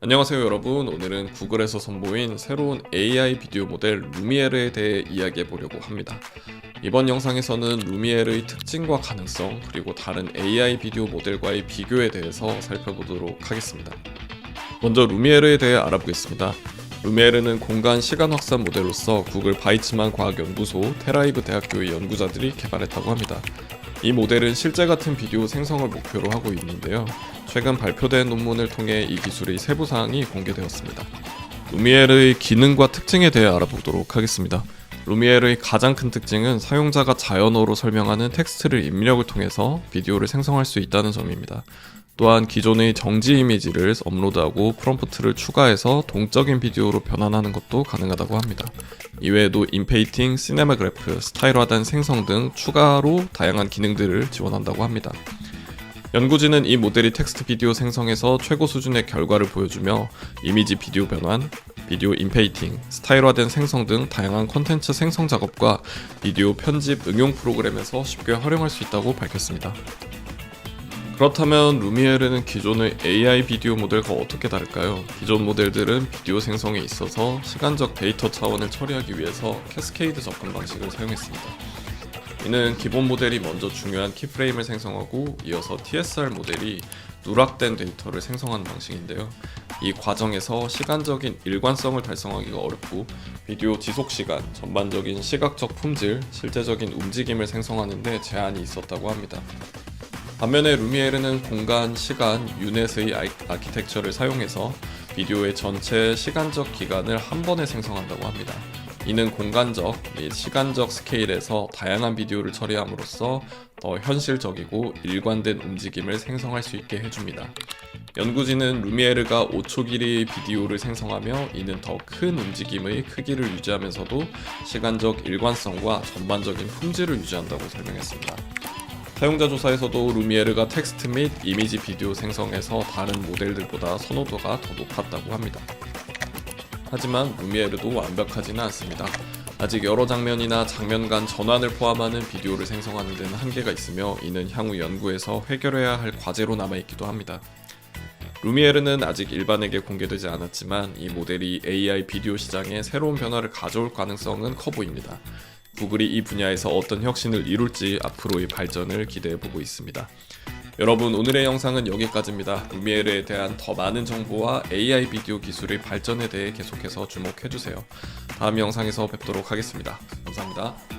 안녕하세요 여러분. 오늘은 구글에서 선보인 새로운 AI 비디오 모델 루미에르에 대해 이야기해 보려고 합니다. 이번 영상에서는 루미에르의 특징과 가능성 그리고 다른 AI 비디오 모델과의 비교에 대해서 살펴보도록 하겠습니다. 먼저 루미에르에 대해 알아보겠습니다. 루미에르는 공간 시간 확산 모델로서 구글 바이츠만 과학연구소 테라이브 대학교의 연구자들이 개발했다고 합니다 이 모델은 실제 같은 비디오 생성을 목표로 하고 있는데요. 최근 발표된 논문을 통해 이 기술의 세부 사항이 공개되었습니다. 루미에르의 기능과 특징에 대해 알아보도록 하겠습니다. 루미에르의 가장 큰 특징은 사용자가 자연어로 설명하는 텍스트를 입력을 통해서 비디오를 생성할 수 있다는 점입니다. 또한 기존의 정지 이미지를 업로드하고 프롬프트를 추가해서 동적인 비디오로 변환하는 것도 가능하다고 합니다. 이외에도 인페이팅, 시네마그래프, 스타일화된 생성 등 추가로 다양한 기능들을 지원한다고 합니다. 연구진은 이 모델이 텍스트 비디오 생성에서 최고 수준의 결과를 보여주며 이미지 비디오 변환, 비디오 인페이팅, 스타일화된 생성 등 다양한 컨텐츠 생성 작업과 비디오 편집 응용 프로그램에서 쉽게 활용할 수 있다고 밝혔습니다. 그렇다면 루미에르는 기존의 AI 비디오 모델과 어떻게 다를까요? 기존 모델들은 비디오 생성에 있어서 시간적 데이터 차원을 처리하기 위해서 캐스케이드 접근 방식을 사용했습니다. 이는 기본 모델이 먼저 중요한 키프레임을 생성하고 이어서 TSR 모델이 누락된 데이터를 생성하는 방식인데요. 이 과정에서 시간적인 일관성을 달성하기가 어렵고 비디오 지속 시간, 전반적인 시각적 품질, 실제적인 움직임을 생성하는 데 제한이 있었다고 합니다. 반면에 루미에르는 공간, 시간, 유넷의 아키텍처를 사용해서 비디오의 전체 시간적 기간을 한 번에 생성한다고 합니다. 이는 공간적 및 시간적 스케일에서 다양한 비디오를 처리함으로써 더 현실적이고 일관된 움직임을 생성할 수 있게 해줍니다. 연구진은 루미에르가 5초 길이의 비디오를 생성하며 이는 더 큰 움직임의 크기를 유지하면서도 시간적 일관성과 전반적인 품질을 유지한다고 설명했습니다. 사용자 조사에서도 루미에르가 텍스트 및 이미지 비디오 생성에서 다른 모델들보다 선호도가 더 높았다고 합니다. 하지만 루미에르도 완벽하지는 않습니다. 아직 여러 장면이나 장면 간 전환을 포함하는 비디오를 생성하는 데는 한계가 있으며 이는 향후 연구에서 해결해야 할 과제로 남아있기도 합니다. 루미에르는 아직 일반에게 공개되지 않았지만 이 모델이 AI 비디오 시장에 새로운 변화를 가져올 가능성은 커 보입니다. 구글이 이 분야에서 어떤 혁신을 이룰지 앞으로의 발전을 기대해 보고 있습니다. 여러분 오늘의 영상은 여기까지입니다. 루미에르에 대한 더 많은 정보와 AI 비디오 기술의 발전에 대해 계속해서 주목해 주세요. 다음 영상에서 뵙도록 하겠습니다. 감사합니다.